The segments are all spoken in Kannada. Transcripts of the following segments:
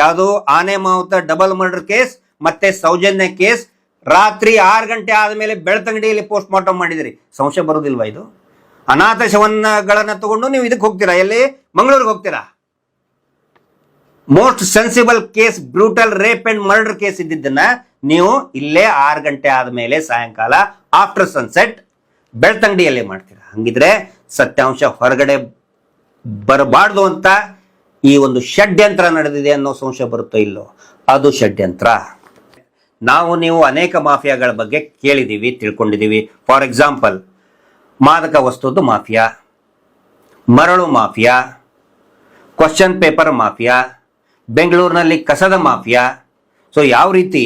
ಯಾವುದು ಆನೆ ಮಾವುತ ಡಬಲ್ ಮರ್ಡರ್ ಕೇಸ್ ಮತ್ತೆ ಸೌಜನ್ಯ ಕೇಸ್ ರಾತ್ರಿ ಆರು ಗಂಟೆ ಆದಮೇಲೆ ಬೆಳ್ತಂಗಡಿಯಲ್ಲಿ ಪೋಸ್ಟ್ ಮಾರ್ಟಮ್ ಮಾಡಿದಿರಿ. ಸಂಶಯ ಬರೋದಿಲ್ವಾ ಇದು? ಅನಾಥ ಶವನ್ನಗಳನ್ನ ತಗೊಂಡು ನೀವು ಇದಕ್ಕೆ ಹೋಗ್ತೀರಾ? ಎಲ್ಲಿ? ಮಂಗಳೂರಿಗೆ ಹೋಗ್ತೀರಾ? Most sensible case brutal rape and murder case ಇದ್ದಿದ್ದನ್ನ ನೀವು ಇಲ್ಲೇ ಆರು ಗಂಟೆ ಆದಮೇಲೆ ಸಾಯಂಕಾಲ ಆಫ್ಟರ್ ಸನ್ಸೆಟ್ ಬೆಳ್ತಂಗಡಿಯಲ್ಲಿ ಮಾಡ್ತೀರಾ? ಹಂಗಿದ್ರೆ ಸತ್ಯಾಂಶ ಹೊರಗಡೆ ಬರಬಾರ್ದು ಅಂತ ಈ ಒಂದು ಷಡ್ಯಂತ್ರ ನಡೆದಿದೆ ಅನ್ನೋ ಸಂಶಯ ಬರುತ್ತೋ ಇಲ್ಲೋ? ಅದು ಷಡ್ಯಂತ್ರ. ನಾವು ನೀವು ಅನೇಕ ಮಾಫಿಯಾಗಳ ಬಗ್ಗೆ ಕೇಳಿದ್ದೀವಿ ತಿಳ್ಕೊಂಡಿದ್ದೀವಿ ಫಾರ್ ಎಕ್ಸಾಂಪಲ್ ಮಾದಕ ವಸ್ತುದು ಮಾಫಿಯಾ, ಮರಳು ಮಾಫಿಯಾ ಕ್ವಶನ್ ಪೇಪರ್ ಮಾಫಿಯಾ, ಬೆಂಗಳೂರಿನಲ್ಲಿ ಕಸದ ಮಾಫಿಯಾ. ಸೊ ಯಾವ ರೀತಿ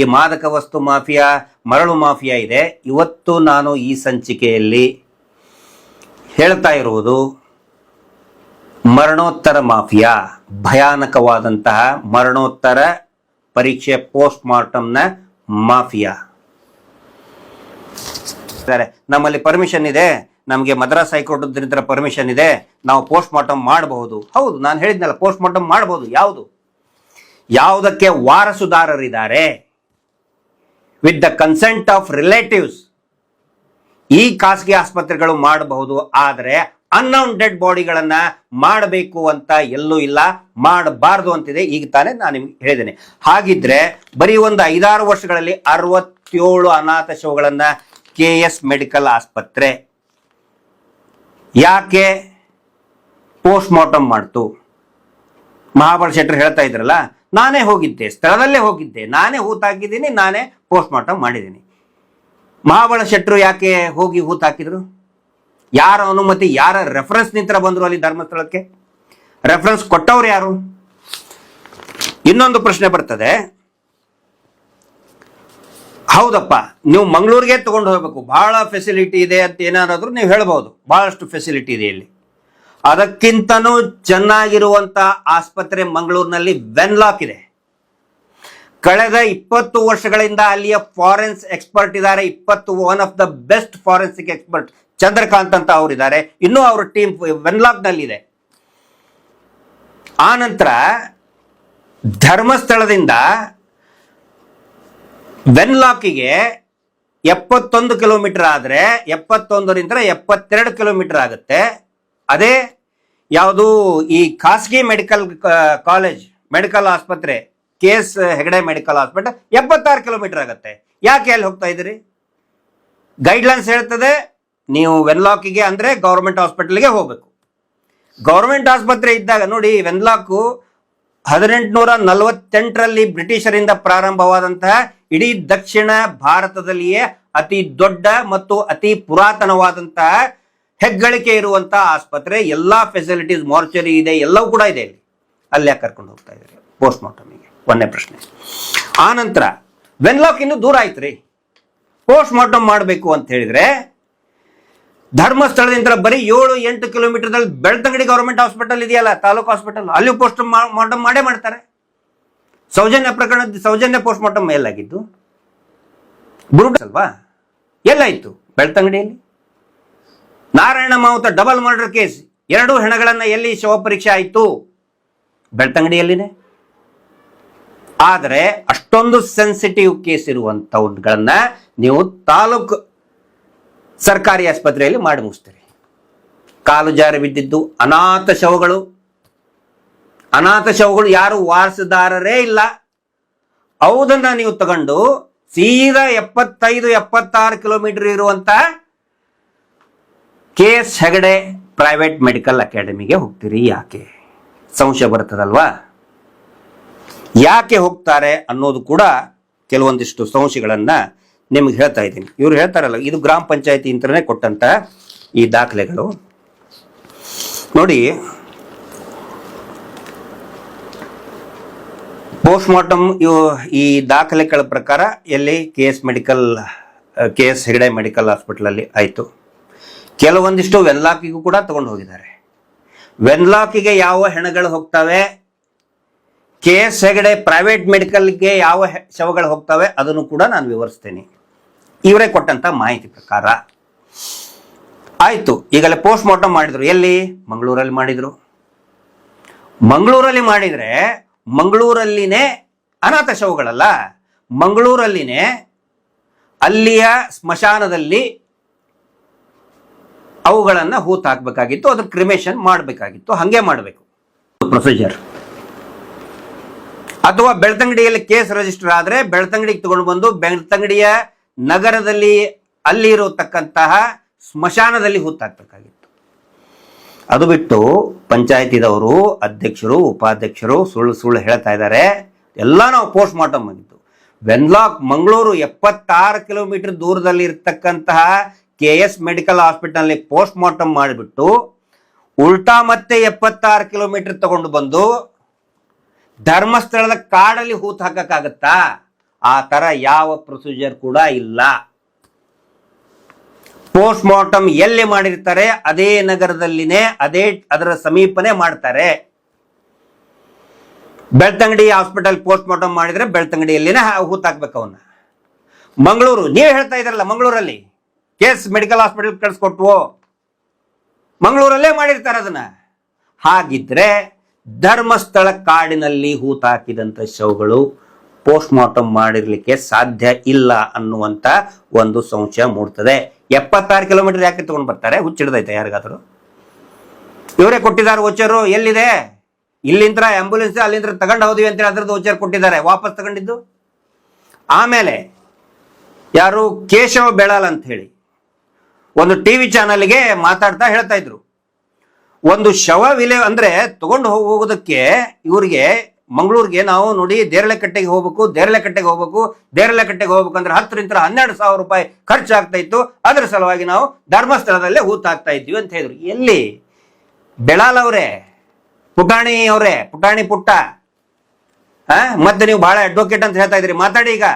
ಈ ಮಾದಕ ವಸ್ತು ಮಾಫಿಯಾ, ಮರಳು ಮಾಫಿಯಾ ಇದೆ? ಇವತ್ತು ನಾನು ಈ ಸಂಚಿಕೆಯಲ್ಲಿ ಹೇಳ್ತಾ ಇರುವುದು ಮರಣೋತ್ತರ ಮಾಫಿಯಾ, ಭಯಾನಕವಾದಂತಹ ಮರಣೋತ್ತರ ಪರೀಕ್ಷೆ ಪೋಸ್ಟ್ ಮಾರ್ಟಮ್ನ ಮಾಫಿಯಾ. ಸರಿ, ನಮ್ಮಲ್ಲಿ ಪರ್ಮಿಷನ್ ಇದೆ. ನಮಗೆ ಮದ್ರಾಸ್ ಹೈಕೋರ್ಟ್ ಪರ್ಮಿಷನ್ ಇದೆ. ನಾವು ಪೋಸ್ಟ್ ಮಾರ್ಟಮ್ ಮಾಡಬಹುದು. ಹೌದು, ನಾನು ಹೇಳಿದ್ನಲ್ಲ ಪೋಸ್ಟ್ ಮಾರ್ಟಮ್ ಮಾಡಬಹುದು. ಯಾವುದು? ಯಾವುದಕ್ಕೆ ವಾರಸುದಾರರಿದ್ದಾರೆ? With the consent of relatives ಈ ಖಾಸಗಿ ಆಸ್ಪತ್ರೆಗಳು ಮಾಡಬಹುದು, ಆದರೆ ಅನ್ನೌನ್ ಡೆಡ್ ಬಾಡಿಗಳನ್ನ ಮಾಡಬೇಕು ಅಂತ ಎಲ್ಲೂ ಇಲ್ಲ. ಮಾಡಬಾರ್ದು ಅಂತಿದೆ. ಈಗ ತಾನೇ ನಾನು ನಿಮ್ಗೆ ಹೇಳಿದ್ದೇನೆ. ಹಾಗಿದ್ರೆ ಬರೀ ಒಂದು ಐದಾರು ವರ್ಷಗಳಲ್ಲಿ ಅರವತ್ತೇಳು ಅನಾಥ ಶವಗಳನ್ನ ಕೆ ಎಸ್ ಮೆಡಿಕಲ್ ಆಸ್ಪತ್ರೆ. ಯಾಕೆ? ಪೋಸ್ಟ್ ಮಾರ್ಟಮ್ ಮಾಡ್ತು. ಮಹಾಬಲ ಶೆಟ್ಟರ್ ಹೇಳ್ತಾ ಇದ್ರಲ್ಲ, ನಾನೇ ಹೋಗಿದ್ದೆ, ಸ್ಥಳದಲ್ಲೇ ಹೋಗಿದ್ದೆ, ನಾನೇ ಹೂತಾಕಿದ್ದೀನಿ ನಾನೇ ಪೋಸ್ಟ್ ಮಾರ್ಟಮ್ ಮಾಡಿದ್ದೀನಿ. ಮಹಾಬಲ ಶೆಟ್ಟರು ಯಾಕೆ ಹೋಗಿ ಹೂತಾಕಿದ್ರು ಯಾರ ಅನುಮತಿ, ಯಾರ ರೆಫರೆನ್ಸ್ ನಿಂತರ ಬಂದ್ರು ಅಲ್ಲಿ ಧರ್ಮಸ್ಥಳಕ್ಕೆ? ರೆಫರೆನ್ಸ್ ಕೊಟ್ಟವ್ರು ಯಾರು? ಇನ್ನೊಂದು ಪ್ರಶ್ನೆ ಬರ್ತದೆ. ಹೌದಪ್ಪ, ನೀವು ಮಂಗಳೂರಿಗೆ ತಗೊಂಡು ಹೋಗ್ಬೇಕು. ಬಹಳ ಫೆಸಿಲಿಟಿ ಇದೆ ಅಂತ ಏನಾದ್ರು ನೀವು ಹೇಳ್ಬೋದು. ಬಹಳಷ್ಟು ಫೆಸಿಲಿಟಿ ಇದೆ ಇಲ್ಲಿ. ಅದಕ್ಕಿಂತನೂ ಚೆನ್ನಾಗಿರುವಂತ ಆಸ್ಪತ್ರೆ ಮಂಗಳೂರಿನಲ್ಲಿ ವೆನ್ಲಾಕ್ ಇದೆ. ಕಳೆದ ಇಪ್ಪತ್ತು ವರ್ಷಗಳಿಂದ ಅಲ್ಲಿಯ ಫಾರೆನ್ಸ್ ಎಕ್ಸ್ಪರ್ಟ್ ಇದ್ದಾರೆ. ಇಪ್ಪತ್ತು one of the best forensic expert Chandrakant ಅಂತ ಅವರಿದ್ದಾರೆ ಇನ್ನೂ ಅವ್ರ ಟೀಮ್ ವೆನ್ಲಾಕ್ ನಲ್ಲಿದೆ ಆ ನಂತರ ಧರ್ಮಸ್ಥಳದಿಂದ ವೆನ್ಲಾಕಿಗೆ ಎಪ್ಪತ್ತೊಂದು ಕಿಲೋಮೀಟರ್ ಆದರೆ ಎಪ್ಪತ್ತೊಂದರಿಂದ ಎಪ್ಪತ್ತೆರಡು ಕಿಲೋಮೀಟರ್ ಆಗುತ್ತೆ. ಅದೇ ಯಾವುದು ಈ ಖಾಸಗಿ ಮೆಡಿಕಲ್ ಕಾಲೇಜ್, ಮೆಡಿಕಲ್ ಆಸ್ಪತ್ರೆ K S Hegde medical hospital ಎಪ್ಪತ್ತಾರು ಕಿಲೋಮೀಟರ್ ಆಗುತ್ತೆ. ಯಾಕೆ ಅಲ್ಲಿ ಹೋಗ್ತಾ ಇದ್ದೀರಿ? ಗೈಡ್ಲೈನ್ಸ್ ಹೇಳ್ತದೆ, ನೀವು ವೆನ್ಲಾಕಿಗೆ ಅಂದರೆ ಗೌರ್ಮೆಂಟ್ ಹಾಸ್ಪಿಟಲ್ಗೆ ಹೋಗಬೇಕು. ಗೌರ್ಮೆಂಟ್ ಆಸ್ಪತ್ರೆ ಇದ್ದಾಗ ನೋಡಿ, ವೆನ್ಲಾಕು ಹದಿನೆಂಟುನೂರ ನಲವತ್ತೆಂಟರಲ್ಲಿ ಬ್ರಿಟಿಷರಿಂದ ಪ್ರಾರಂಭವಾದಂತಹ ಇಡೀ ದಕ್ಷಿಣ ಭಾರತದಲ್ಲಿಯೇ ಅತಿ ದೊಡ್ಡ ಮತ್ತು ಅತಿ ಪುರಾತನವಾದಂತಹ ಹೆಗ್ಗಳಿಕೆ ಇರುವಂತಹ ಆಸ್ಪತ್ರೆ. ಎಲ್ಲಾ ಫೆಸಿಲಿಟೀಸ್ ಮಾರ್ಚರಿ ಇದೆ, ಎಲ್ಲವೂ ಕೂಡ ಇದೆ ಅಲ್ಲಿ ಯಾಕೆ ಕರ್ಕೊಂಡು ಹೋಗ್ತಾ ಇದ್ದಾರೆ? ಪೋಸ್ಟ್ ಮಾರ್ಟಮಿಗೆ ಒಂದನೇ ಪ್ರಶ್ನೆ. ಆನಂತರ ನಂತರ ವೆನ್ಲಾಕ್ ಇನ್ನು ದೂರ ಆಯ್ತು ರೀ ಪೋಸ್ಟ್ ಮಾರ್ಟಮ್ ಮಾಡಬೇಕು ಅಂತ ಹೇಳಿದ್ರೆ, ಧರ್ಮಸ್ಥಳದಿಂದ ಬರೀ ಏಳು ಎಂಟು ಕಿಲೋಮೀಟರ್ದಲ್ಲಿ ಬೆಳ್ತಂಗಡಿ ಗೌರ್ಮೆಂಟ್ ಹಾಸ್ಪಿಟಲ್ ಇದೆಯಲ್ಲ, ತಾಲೂಕು ಹಾಸ್ಪಿಟಲ್ ಅಲ್ಲಿ ಪೋಸ್ಟ್ ಮಾರ್ಟಮ್ ಮಾಡೇ ಮಾಡ್ತಾರೆ. ಸೌಜನ್ಯ ಪ್ರಕರಣ, ಸೌಜನ್ಯ ಪೋಸ್ಟ್ ಮಾರ್ಟಮ್ ಎಲ್ಲಾಗಿದ್ದು ಬುರುಡ್ ಅಲ್ವಾ ಎಲ್ಲಾಯ್ತು ಬೆಳ್ತಂಗಡಿಯಲ್ಲಿ. ನಾರಾಯಣ ಮಾವುತ ಡಬಲ್ ಮರ್ಡರ್ ಕೇಸ್ ಎರಡು ಹೆಣಗಳನ್ನ ಎಲ್ಲಿ ಶವ ಪರೀಕ್ಷೆ ಆಯಿತು? ಬೆಳ್ತಂಗಡಿಯಲ್ಲಿನೇ. ಆದರೆ ಅಷ್ಟೊಂದು ಸೆನ್ಸಿಟಿವ್ ಕೇಸ್ ಇರುವಂಥವುಗಳನ್ನ ನೀವು ತಾಲೂಕು ಸರ್ಕಾರಿ ಆಸ್ಪತ್ರೆಯಲ್ಲಿ ಮಾಡಿ ಮುಗಿಸ್ತೀರಿ. ಕಾಲು ಜಾರಿ ಬಿದ್ದಿದ್ದು ಅನಾಥ ಶವಗಳು. ಅನಾಥ ಶವಗಳು ಯಾರು ವಾರಸುದಾರರೇ ಇಲ್ಲ. ಅವುದನ್ನ ನೀವು ತಗೊಂಡು ಸೀದಾ ಎಪ್ಪತ್ತೈದು, ಎಪ್ಪತ್ತಾರು ಕಿಲೋಮೀಟರ್ ಇರುವಂತ K S Hegde private medical ಅಕಾಡೆಮಿಗೆ ಹೋಗ್ತೀರಿ. ಯಾಕೆ? ಸಂಶಯ ಬರ್ತದಲ್ವಾ ಯಾಕೆ ಹೋಗ್ತಾರೆ ಅನ್ನೋದು ಕೂಡ ಕೆಲವೊಂದಿಷ್ಟು ಸಂಶಯಗಳನ್ನ ನಿಮ್ಗೆ ಹೇಳ್ತಾ ಇದ್ದೀನಿ. ಇವ್ರು ಹೇಳ್ತಾರಲ್ಲ, ಇದು ಗ್ರಾಮ ಪಂಚಾಯತಿ ಅಂತಲೇ ಕೊಟ್ಟಂತ ಈ ದಾಖಲೆಗಳು. ನೋಡಿ ಪೋಸ್ಟ್ ಮಾರ್ಟಮ್ ಈ ದಾಖಲೆಗಳ ಪ್ರಕಾರ ಎಲ್ಲಿ K S medical K S Hegde medical ಹಾಸ್ಪಿಟ್ಲಲ್ಲಿ ಆಯಿತು. ಕೆಲವೊಂದಿಷ್ಟು ವೆನ್ಲಾಕಿಗೂ ಕೂಡ ತಗೊಂಡು ಹೋಗಿದ್ದಾರೆ. ವೆನ್ಲಾಕಿಗೆ ಯಾವ ಹೆಣಗಳು ಹೋಗ್ತವೆ ಕೆ ಎಸ್ ಹೆಗಡೆ ಪ್ರೈವೇಟ್ ಮೆಡಿಕಲ್ಗೆ ಯಾವ ಶವಗಳು ಹೋಗ್ತವೆ ಅದನ್ನು ಕೂಡ ನಾನು ವಿವರಿಸ್ತೇನೆ. ಇವರೇ ಕೊಟ್ಟಂತ ಮಾಹಿತಿ ಪ್ರಕಾರ. ಆಯ್ತು, ಈಗಲೇ ಪೋಸ್ಟ್ ಮಾರ್ಟಮ್ ಮಾಡಿದ್ರು. ಎಲ್ಲಿ? ಮಂಗಳೂರಲ್ಲಿ ಮಾಡಿದ್ರು. ಮಂಗಳೂರಲ್ಲಿ ಮಾಡಿದ್ರೆ ಮಂಗಳೂರಲ್ಲಿನೇ ಅನಾಥ ಶವಗಳಲ್ಲ, ಮಂಗಳೂರಲ್ಲಿನೇ ಅಲ್ಲಿಯ ಸ್ಮಶಾನದಲ್ಲಿ ಅವುಗಳನ್ನು ಹೂತ್ ಹಾಕಬೇಕಾಗಿತ್ತು ಅದ್ರ ಕ್ರಿಮೇಷನ್ ಮಾಡಬೇಕಾಗಿತ್ತು, ಹಾಗೆ ಮಾಡಬೇಕು. ಪ್ರೊಸೀಜರ್ ಅಥವಾ ಬೆಳ್ತಂಗಡಿಯಲ್ಲಿ ಕೇಸ್ ರಿಜಿಸ್ಟರ್ ಆದ್ರೆ ಬೆಳ್ತಂಗಡಿಗೆ ತಗೊಂಡು ಬಂದು ಬೆಳ್ತಂಗಡಿಯ ನಗರದಲ್ಲಿ ಅಲ್ಲಿ ಇರತಕ್ಕಂತಹ ಸ್ಮಶಾನದಲ್ಲಿ ಹುತ್ತಾಕ್ಬೇಕಾಗಿತ್ತು. ಅದು ಬಿಟ್ಟು ಪಂಚಾಯತಿದವರು, ಅಧ್ಯಕ್ಷರು, ಉಪಾಧ್ಯಕ್ಷರು ಸುಳ್ಳು ಸುಳ್ಳು ಹೇಳ್ತಾ ಇದ್ದಾರೆ. ಎಲ್ಲ ನಾವು ಪೋಸ್ಟ್ ಮಾರ್ಟಮ್ ಆಗಿತ್ತು ವೆನ್ಲಾಕ್, ಮಂಗಳೂರು ಎಪ್ಪತ್ತಾರು ಕಿಲೋಮೀಟರ್ ದೂರದಲ್ಲಿ ಇರ್ತಕ್ಕಂತಹ ಕೆ ಎಸ್ ಮೆಡಿಕಲ್ ಹಾಸ್ಪಿಟಲ್ನಲ್ಲಿ ಪೋಸ್ಟ್ ಮಾರ್ಟಮ್ ಮಾಡಿಬಿಟ್ಟು ಉಲ್ಟಾ ಮತ್ತೆ ಎಪ್ಪತ್ತಾರು ಕಿಲೋಮೀಟರ್ ತಗೊಂಡು ಬಂದು ಧರ್ಮಸ್ಥಳದ ಕಾಡಲ್ಲಿ ಹೂತ್ ಹಾಕಕ್ಕಾಗತ್ತಾ? ಆ ತರ ಯಾವ ಪ್ರೊಸೀಜರ್ ಕೂಡ ಇಲ್ಲ. ಪೋಸ್ಟ್ ಮಾರ್ಟಮ್ ಎಲ್ಲಿ ಮಾಡಿರ್ತಾರೆ? ಅದೇ ನಗರದಲ್ಲಿನೇ, ಅದೇ ಅದರ ಸಮೀಪನೇ ಮಾಡ್ತಾರೆ. ಬೆಳ್ತಂಗಡಿ ಹಾಸ್ಪಿಟಲ್ ಪೋಸ್ಟ್ ಮಾರ್ಟಮ್ ಮಾಡಿದ್ರೆ ಬೆಳ್ತಂಗಡಿಯಲ್ಲಿನೇ ಹೂತ್ ಹಾಕ್ಬೇಕು ಅವನ್ನ ಮಂಗಳೂರು, ನೀವು ಹೇಳ್ತಾ ಇದ್ರಲ್ಲ ಮಂಗಳೂರಲ್ಲಿ? ಕೇಸ್ ಮೆಡಿಕಲ್ ಹಾಸ್ಪಿಟಲ್ ಕಳಿಸ್ಕೊಟ್ವು. ಮಂಗಳೂರಲ್ಲೇ ಮಾಡಿರ್ತಾರೆ ಅದನ್ನ. ಹಾಗಿದ್ರೆ ಧರ್ಮಸ್ಥಳ ಕಾಡಿನಲ್ಲಿ ಹೂತಾಕಿದಂಥ ಶವಗಳು ಪೋಸ್ಟ್ ಮಾರ್ಟಮ್ ಮಾಡಿರ್ಲಿಕ್ಕೆ ಸಾಧ್ಯ ಇಲ್ಲ ಅನ್ನುವಂತ ಒಂದು ಸಂಶಯ ಮೂಡ್ತದೆ. ಎಪ್ಪತ್ತಾರು ಕಿಲೋಮೀಟರ್ ಯಾಕೆ ತಗೊಂಡು ಬರ್ತಾರೆ? ಹುಚ್ಚಿಡ್ದೈತೆ ಯಾರಿಗಾದರೂ? ಇವರೇ ಕೊಟ್ಟಿದ್ದಾರೆ ಓಚರು ಎಲ್ಲಿದೆ? ಇಲ್ಲಿಂದ ಆಂಬುಲೆನ್ಸ್ ಅಲ್ಲಿಂದ ತಗೊಂಡು ಹೋದ್ವಿ ಅಂತೇಳಿ ಅದ್ರದ್ದು ಓಚರ್ ಕೊಟ್ಟಿದ್ದಾರೆ, ವಾಪಸ್ ತಗೊಂಡಿದ್ದು? ಆಮೇಲೆ ಯಾರು ಕೇಶವ ಬೆಳಾಲ್ ಅಂತ ಹೇಳಿ ಒಂದು ಟಿವಿ ಚಾನಲ್ಗೆ ಮಾತಾಡ್ತಾ ಹೇಳ್ತಾ ಇದ್ರು. ಒಂದು ಶವ ವಿಲೆ ಅಂದ್ರೆ ತಗೊಂಡು ಹೋಗೋದಕ್ಕೆ ಇವ್ರಿಗೆ ಮಂಗಳೂರಿಗೆ ನಾವು ನೋಡಿ ದೇರಳೆಕಟ್ಟೆಗೆ ಹೋಗ್ಬೇಕು ದೇರಳೆಕಟ್ಟೆಗೆ ಹೋಗ್ಬೇಕು ದೇರಳೆಕಟ್ಟೆಗೆ ಹೋಗ್ಬೇಕು ಅಂದ್ರೆ ಹತ್ತರಿಂದ ಹನ್ನೆರಡು ಸಾವಿರ ರೂಪಾಯಿ ಖರ್ಚಾಗ್ತಾ ಇತ್ತು. ಅದರ ಸಲುವಾಗಿ ನಾವು ಧರ್ಮಸ್ಥಳದಲ್ಲೇ ಹೂತಾಗ್ತಾ ಇದ್ವಿ ಅಂತ ಹೇಳಿದ್ರು. ಎಲ್ಲಿ? ಬೆಳಾಲ್ ಅವರೇ, ಪುಟಾಣಿ ಅವರೇ, ಪುಟಾಣಿ ಪುಟ್ಟ. ಮತ್ತೆ ನೀವು ಬಹಳ ಅಡ್ವೊಕೇಟ್ ಅಂತ ಹೇಳ್ತಾ ಇದ್ರಿ ಮಾತಾಡಿ ಈಗ.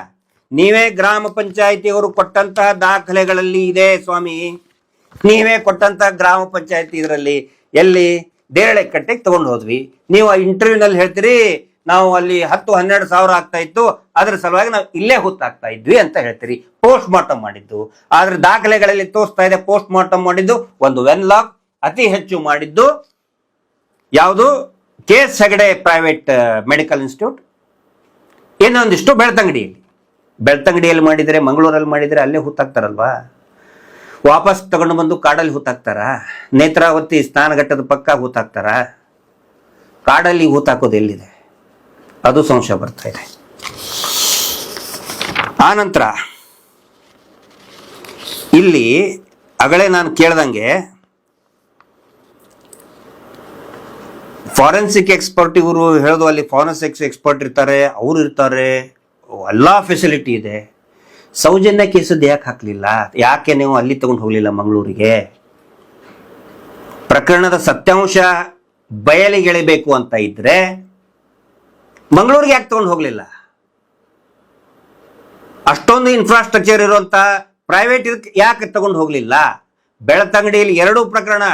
ನೀವೇ ಗ್ರಾಮ ಪಂಚಾಯತಿಯವರು ಕೊಟ್ಟಂತಹ ದಾಖಲೆಗಳಲ್ಲಿ ಇದೆ ಸ್ವಾಮಿ. ನೀವೇ ಕೊಟ್ಟಂತಹ ಗ್ರಾಮ ಪಂಚಾಯತಿ ಇದರಲ್ಲಿ. ಎಲ್ಲಿ? ದೇರಳೆ ಕಟ್ಟೆಗೆ ತಗೊಂಡು ಹೋದ್ವಿ. ನೀವು ಇಂಟರ್ವ್ಯೂನಲ್ಲಿ ಹೇಳ್ತೀರಿ, ನಾವು ಅಲ್ಲಿ ಹತ್ತು, ಹನ್ನೆರಡು ಸಾವಿರ ಆಗ್ತಾ ಇತ್ತು, ಅದ್ರ ಸಲುವಾಗಿ ನಾವು ಇಲ್ಲೇ ಹುತ್ತಾಗ್ತಾ ಇದ್ವಿ ಅಂತ ಹೇಳ್ತೀರಿ. ಪೋಸ್ಟ್ ಮಾರ್ಟಮ್ ಮಾಡಿದ್ದು. ಆದ್ರೆ ದಾಖಲೆಗಳಲ್ಲಿ ತೋರಿಸ್ತಾ ಇದೆ ಪೋಸ್ಟ್ ಮಾರ್ಟಮ್ ಮಾಡಿದ್ದು, ಒಂದು ವೆನ್ಲಾಕ್ ಅತಿ ಹೆಚ್ಚು ಮಾಡಿದ್ದು, ಯಾವುದು? K S Hegde private medical institute ಇನ್ನೊಂದಿಷ್ಟು ಬೆಳ್ತಂಗಡಿಯಲ್ಲಿ. ಬೆಳ್ತಂಗಡಿಯಲ್ಲಿ ಮಾಡಿದರೆ, ಮಂಗಳೂರಲ್ಲಿ ಮಾಡಿದರೆ ಅಲ್ಲೇ ಹುತ್ತಾಕ್ತಾರಲ್ವಾ ವಾಪಸ್ ತಗೊಂಡು ಬಂದು ಕಾಡಲ್ಲಿ ಹೂತಾಕ್ತಾರ? ನೇತ್ರಾವತಿ ಸ್ನಾನಘಟ್ಟದ ಪಕ್ಕ ಹೂತಾಕ್ತಾರ? ಕಾಡಲ್ಲಿ ಹೂತಾಕೋದು ಎಲ್ಲಿದೆ? ಅದು ಸಂಶಯ ಬರ್ತಾ ಇದೆ. ಆನಂತರ ಇಲ್ಲಿ ಅಗಳೇ ನಾನು ಕೇಳ್ದಂಗೆ ಫಾರೆನ್ಸಿಕ್ ಎಕ್ಸ್ಪರ್ಟ್ ಇವರು ಹೇಳೋದು ಅಲ್ಲಿ ಫಾರೆನ್ಸಿಕ್ಸ್ ಎಕ್ಸ್ಪರ್ಟ್ ಇರ್ತಾರೆ, ಅವರು ಇರ್ತಾರೆ ಎಲ್ಲ ಫೆಸಿಲಿಟಿ ಇದೆ. ಸೌಜನ್ಯ ಕೇಸದ್ದು ಯಾಕೆ ಹಾಕಲಿಲ್ಲ. ಯಾಕೆ ನೀವು ಅಲ್ಲಿ ತಗೊಂಡು ಹೋಗಲಿಲ್ಲ ಮಂಗಳೂರಿಗೆ? ಪ್ರಕರಣದ ಸತ್ಯಾಂಶ ಬಯಲಿಗೆಳಿಬೇಕು ಅಂತ ಇದ್ರೆ ಮಂಗಳೂರಿಗೆ ಯಾಕೆ ತಗೊಂಡು ಹೋಗಲಿಲ್ಲ? ಅಷ್ಟೊಂದು ಇನ್ಫ್ರಾಸ್ಟ್ರಕ್ಚರ್ ಇರುವಂತ ಪ್ರೈವೇಟ್ ಇದಕ್ಕೆ ಯಾಕೆ ತಗೊಂಡು ಹೋಗಲಿಲ್ಲ? ಬೆಳತಂಗಡಿಯಲ್ಲಿ ಎರಡೂ ಪ್ರಕರಣ